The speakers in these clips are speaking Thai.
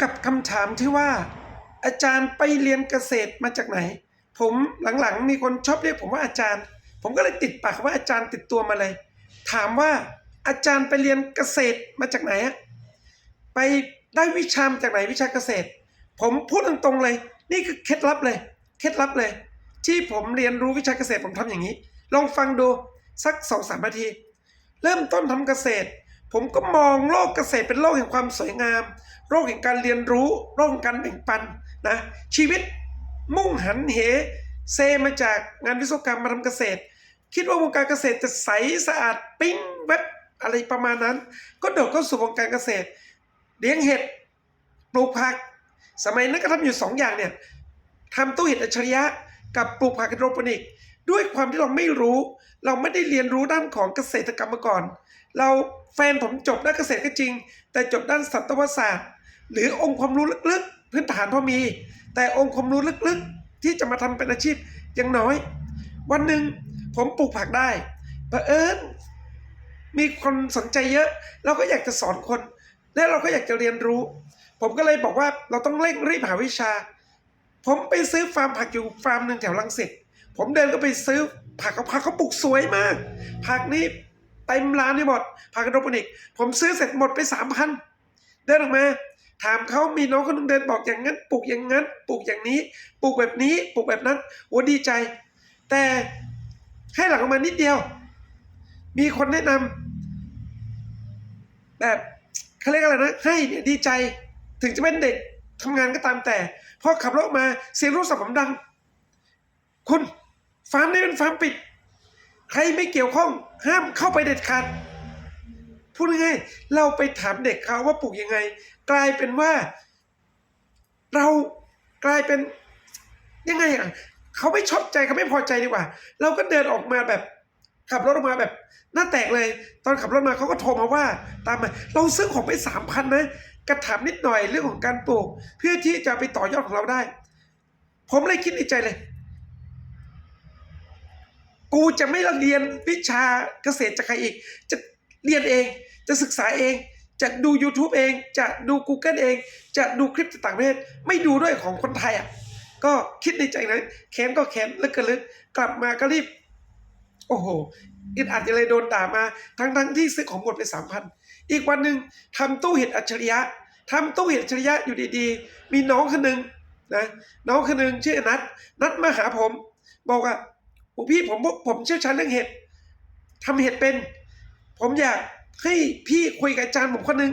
กับคำถามที่ว่า อาจารย์ไปเรียนเกษตรมาจากไหน ผมหลังๆ มีคนชอบเรียกผมว่าอาจารย์ ผมก็เลยติดปากว่าอาจารย์ติดตัวมาเลย ถามว่าอาจารย์ไปเรียนเกษตรมาจากไหนอะไปได้วิชามาจากไหนวิชาเกษตร ผมพูดตรงๆเลย นี่คือเคล็ดลับเลย เคล็ดลับเลย ที่ผมเรียนรู้วิชาเกษตรผมทำอย่างนี้ ลองฟังดูสักสองสามนาที เริ่มต้นทำเกษตร ผมก็มองโลกเกษตรเป็นโลกแห่งความสวยงาม โลกแห่งการเรียนรู้ โลกแห่งการแบ่งปันนะชีวิตมุ่งหันเหเซมาจากงานวิศวกรรมมาทำเกษตร คิดว่าวงการเกษตรจะใสสะอาดปิ้งเว็บอะไรประมาณนั้น ก็โดดเข้าสู่วงการเกษตรเลี้ยงเห็ดปลูกผัก สมัยนั้นก็ทำอยู่สองอย่างเนี่ยทำตู้เห็ดอัจฉริยะกับปลูกผักไฮโดรโปนิก ด้วยความที่เราไม่รู้ เราไม่ได้เรียนรู้ด้านของเกษตรกรรมมาก่อน เราแฟนผมจบด้านเกษตรก็จริง แต่จบด้านสัตวศาสตร์ หรือองค์ความรู้ลึกๆพื้นฐานพอมี แต่องค์ความรู้ลึกๆ ที่จะมาทำเป็นอาชีพยังน้อย วันหนึ่งผมปลูกผักได้เผอิญมีคนสนใจเยอะ เราก็อยากจะสอนคน และเราก็อยากจะเรียนรู้ ผมก็เลยบอกว่าเราต้องเร่งรีบหาวิชา ผมไปซื้อฟาร์มผักอยู่ฟาร์มหนึ่งแถวลังสิต ผมเดินก็ไปซื้อผักเขาผักเขาปลูกสวยมาก ผักนี่เต็มร้านนี่หมดผักกระโดปนิก ผมซื้อเสร็จหมดไปสามพันเดินออกมา ถามเขามีน้องคนหนึงเดินบอกอย่างนั้นปลูกอย่างนั้นปลูกอย่างนี้ปลูกแบบนี้ปลูกแบบนั้นโอ้ดีใจ แต่ให้หลังออกมานิดเดียว มีคนแนะนำแบบเขาเรียกอะไรนะให้เนี่ยดีใจถึงจะเป็นเด็กทำงานก็ตามแต่พอขับรถมาเสียงรถสับผมดัง คุณ ฟาร์มนี้เป็นฟาร์มปิด ใครไม่เกี่ยวข้องห้ามเข้าไปเด็ดขาดพูดง่ายๆเราไปถามเด็กเขาว่าปลูกยังไง กลายเป็นว่า เรากลายเป็นยังไงอะเขาไม่ชอบใจเขาไม่พอใจดีกว่า เราก็เดินออกมาแบบ ขับรถออกมาแบบ หน้าแตกเลย ตอนขับรถมาเขาก็โทรมาว่า ตามมาเราซื้อของไปสามพันนะกระถามนิดหน่อยเรื่องของการปลูก เพื่อที่จะไปต่อยอดของเราได้ ผมเลยคิดในใจเลย กูจะไม่เรียนวิชาเกษตรจากใครอีก จะเรียนเอง จะศึกษาเอง จะดู YouTube เอง จะดู Google เอง จะดูคลิปต่างประเทศ ไม่ดูด้วยของคนไทยอะ ก็คิดในใจนะแค้นก็แค้นลึกก็ลึก กลับมาก็รีบ โอ้โหอึดอัดอย่างไรโดนด่ามา ทั้งทั้งๆที่ซื้อของหมดไปสามพัน อีกวันหนึ่งทำตู้เห็ดอัจฉริยะทำตู้เห็ดอัจฉริยะอยู่ดีๆ มีน้องคนหนึ่งนะ น้องคนหนึ่งชื่อนัทนัดมาหาผม บอกว่า โอ้พี่ผมผมเชี่ยวชาญเรื่องเห็ดทำเห็ดเป็น ผมอยากให้พี่คุยกับอาจารย์ผมคนหนึ่ง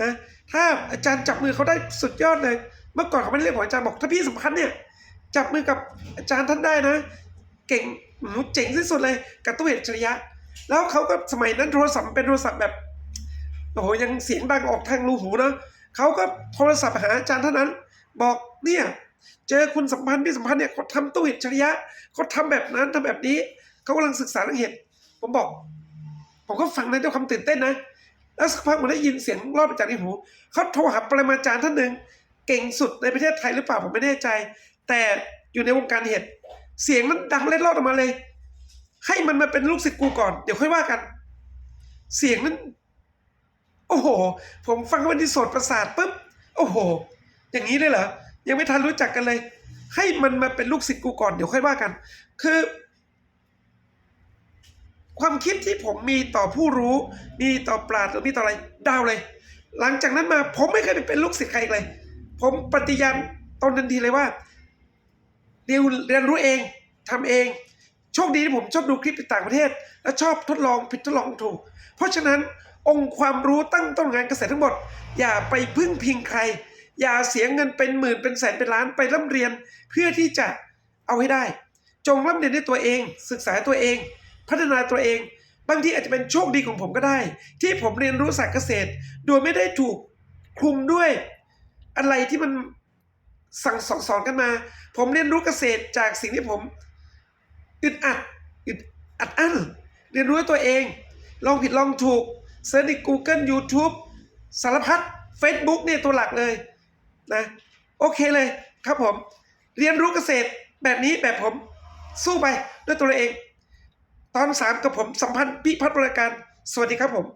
นะถ้าอาจารย์จับมือเขาได้สุดยอดเลย เมื่อก่อนเขาไม่เรียกผมอาจารย์บอกถ้าพี่สำคัญเนี่ยจับมือกับอาจารย์ท่านได้นะ เก่งหนูเจ๋งที่สุดเลยกับตู้เห็ดอัจฉริยะ แล้วเขาก็สมัยนั้นโทรศัพท์เป็นโทรศัพท์แบบโอ้โหยังเสียงดังออกทางรูหูนะเขาก็โทรศัพท์หาอาจารย์ท่านนั้น บอกเนี่ย เจอคุณสัมพันธ์พี่สัมพันธ์เนี่ยเขาทำตู้เห็ดชริยะเขาทำแบบนั้นทำแบบนี้เขากำลังศึกษาเรื่องเห็ดผมบอก ผมก็ฟังนด้วยความตื่นเต้นนะแล้วสักพักผมได้ยินเสียงรอบมาจากในหูเขาโทรหาปรมาจารย์ท่านหนึ่งเก่งสุดในประเทศไทยหรือเปล่าผมไม่แน่ใจ แต่อยู่ในวงการเห็ดเสียงนั้นดังเล็ดลอดออกมาเลย ให้มันมาเป็นลูกศิษย์กูก่อนเดี๋ยวค่อยว่ากัน เสียงนั้น โอ้โห ผมฟังวันที่สดประสาทปุ๊บโอ้โห อย่างนี้เลยเหรอ ยังไม่ทันรู้จักกันเลย ให้มันมาเป็นลูกศิษย์กูก่อนเดี๋ยวค่อยว่ากัน คือ ความคิดที่ผมมีต่อผู้รู้ มีต่อปราดหรือมีต่ออะไรดาวเลย หลังจากนั้นมาผมไม่เคยไปเป็นลูกศิษย์ใครเลย ผมปฏิญาณตนทันทีเลยว่าเรียนเรียนรู้เองทำเองโชคดีที่ผมชอบดูคลิปต่างประเทศ และชอบทดลองผิดทดลองถูก เพราะฉะนั้นองค์ความรู้ตั้งต้นงานเกษตรทั้งหมด อย่าไปพึ่งพิงใคร อย่าเสียเงินเป็นหมื่นเป็นแสนเป็นล้านไปร่ำเรียน เพื่อที่จะเอาให้ได้ จงร่ำเรียนด้วยตัวเอง ศึกษาตัวเอง พัฒนาตัวเอง บางทีอาจจะเป็นโชคดีของผมก็ได้ ที่ผมเรียนรู้ศาสตร์เกษตร โดยไม่ได้ถูกคลุมด้วยอะไรที่มันสั่งสอนสอนกันมา ผมเรียนรู้เกษตรจากสิ่งที่ผมอึดอัดอึดอัดอั้นเรียนรู้ตัวเอง ลองผิดลองถูกเซิร์ชใน Google YouTube สารพัด Facebook เนี่ยตัวหลักเลย นะโอเคเลยครับผมเรียนรู้เกษตรแบบนี้แบบผมสู้ไปด้วยตัวเอง ตอนสามกับผมสัมพันธ์พิพัฒน์บริการ สวัสดีครับผม